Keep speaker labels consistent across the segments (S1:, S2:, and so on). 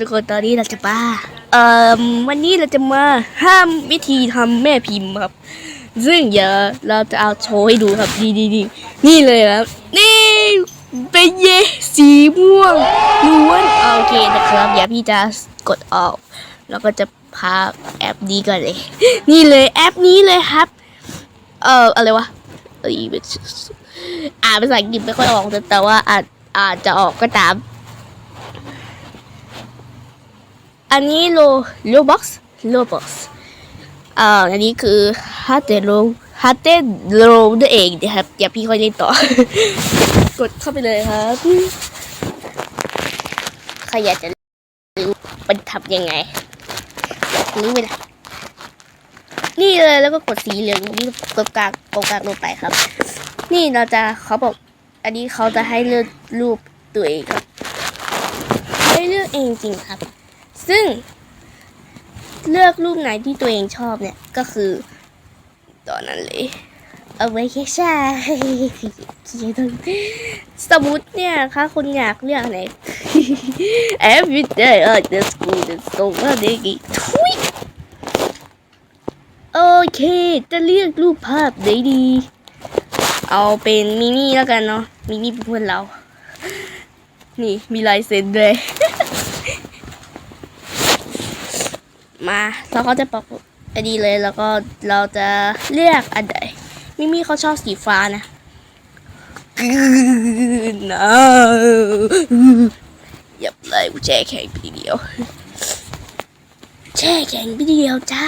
S1: ทุกคนตอนนี้เราจะมาเอ่อวันนี้เราจะมาห้ามวิธีทำแม่พิมพ์ครับ ซึ่งเดี๋ยวเราจะเอาโชว์ให้ดูครับดีดีดีนี่เลยครับนี่เป็นเยสีม่วงล้วนโอเคนะครับเดี๋ยวพี่จะกดออก แล้วก็จะพาแอปนี้ก่อนเลย นี่เลยแอปนี้เลยครับ เอ่ออะไรวะเอ้ยอ่านภาษาอังกฤษไม่ค่อยออกแต่แต่ว่าอาจอาจจะออกก็ตาม อันนี้โลโลบ็อกซ์โลบ็อกซ์อ่าอันนี้คือฮัตเตโลฮัตเตโลนั่นเองนะครับอย่าพี่ค่อยเล่นต่อ กดเข้าไปเลยครับใครอยากจะรู้มันทำยังไงรู้ไหมล่ะนี่เลยแล้วก็กดสีเหลืองนี่ตรงกลางตรงกลางลงไปครับ นี่เราจะเขาบอก อันนี้เขาจะให้เลือกรูปตัวเองครับให้เลือกเองจริงครับ ซึ่งเลือกรูปไหนที่ตัวเองชอบเนี่ย ก็คือตอนนั้นเลย เอาไว้แค่ใช่สมมติเนี่ยคะคุณอยากเลือกไหน Every day at the school is so funny ทุยโอเค จะเลือกรูปภาพไหนดี เอาเป็นมิมี่แล้วกันเนาะมิมี่เป็นเพื่อนเรา นี่มีลายเซ็นด้วย มาแล้วเขาจะปรับอันนี้เลยแล้วก็เราจะเลือกอันใดมิมี่เขาชอบสีฟ้านะนะหยับเลยแช่แข็งไปทีเดียว แช่แข็งไปทีเดียวจ้า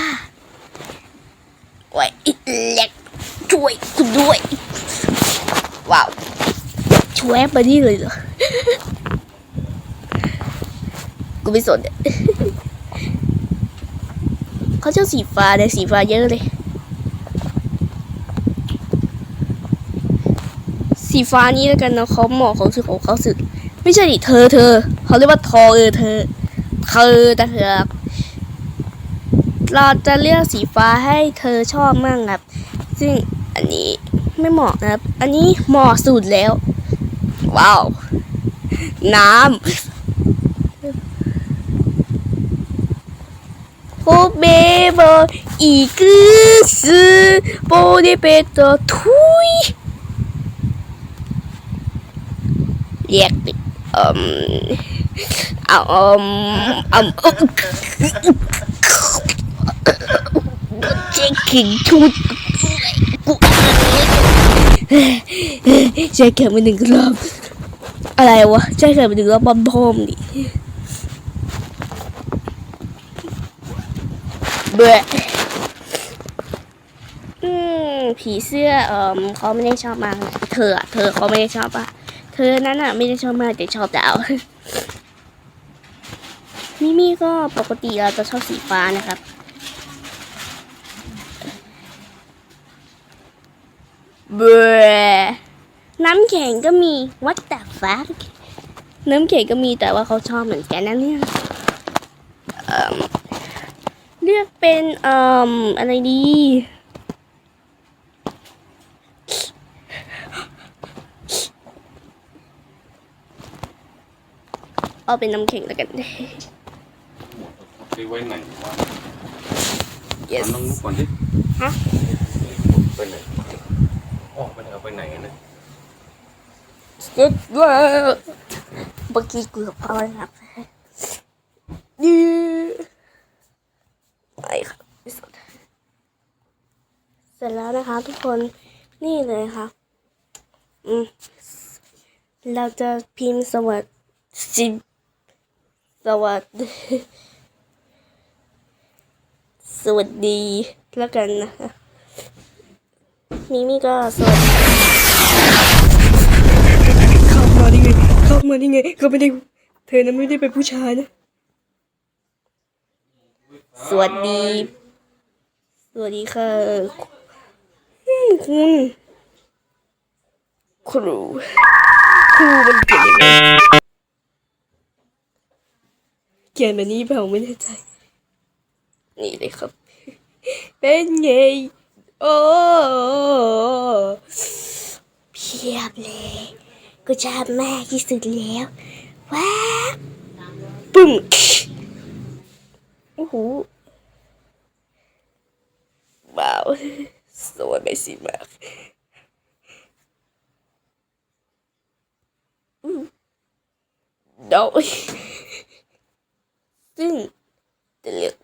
S1: ไว้อีเล็กช่วยคุณด้วย ว้าวช่วยมานี่เลยเหรอ กูไม่สนเนี่ย เขาชอบสีฟ้าเลยสีฟ้าเยอะเลย สีฟ้านี้แล้วกันเนาะเขาเหมาะของสุดของเขาสุดไม่ใช่ดิเธอเธอเขาเรียกว่าทอเออเธอเธอแต่เธอเราจะเลือกสีฟ้าให้เธอชอบมากครับ ซึ่งอันนี้ไม่เหมาะนะครับ อันนี้เหมาะสุดแล้ว ว้าว น้ำ โอเบโบอีกสโบเดเปโตทุยเรียกติอืมเอาอืมอืมเจ๊ขิงชุดกูใช้แค่มาหนึ่งรอบอะไรวะใช้แค่มาหนึ่งรอบ บอมบอมดิ เบื่ออืมผีเสื้อเออเขาไม่ได้ชอบมากเธอเธอเขาไม่ได้ชอบอะเธอนั้นอะ ไม่ได้ชอบมากแต่ชอบดาวมิมี่ก็ปกติเราจะชอบสีฟ้านะครับเบื่อน้ำแข็งก็มีวัดแต่ฟ้าน้ำแข็งก็มีแต่ว่าเขาชอบเหมือนกันนะเนี่ย เอ่อเลือกเป็นเอ่ออะไรดี เอาเป็นน้ำแข็งแล้วกัน
S2: ไปไว้ไหนวะ
S1: yes
S2: น้องนุ๊กก่อนดิ
S1: ฮะ
S2: ไปไหนออกไปไหนเอาไปไหนกันนะ
S1: สุดแล้วเมื่อกี้เกือบพอแล้วครับยืไปครับที่สุดเสร็จแล้วนะคะ ทุกคนนี่เลยค่ะ อืมเราจะพิมพ์สวัสดีสวัสดีสวัสดีแล้วกันนะคะมิมี่ก็สวัสดีเข้ามาได้ไงเข้ามาได้ไงเขาไม่ได้เธอนั้นไม่ได้เป็นผู้ชายนะ สวัสดี สวัสดีค่ะอืม คุณ ครู ครูมันเขียนยังไงเขียนแบบนี้เปล่าไม่แน่ใจ นี่เลยครับ เป็นไงโอ้เพียบเลยกูชอบมากที่สุดแล้วว้าวปึ้มอ้โหว้าว สวยไม่สิมากอืมเดาซึ่งจะเรียก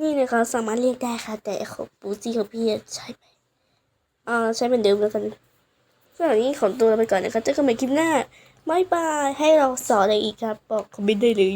S1: นี่นะคะสามารถเรียกได้ค่ะ แต่ของปูซี่ของพี่ใช้ไปอ่าใช้เป็นเดิมแล้วกันสำหรับนี้ของตัวเราไปก่อนนะคะเจอกันใหม่คลิปหน้าบายบาย ให้เราสอนอะไรอีกครับ บอกคอมเมนต์ได้เลย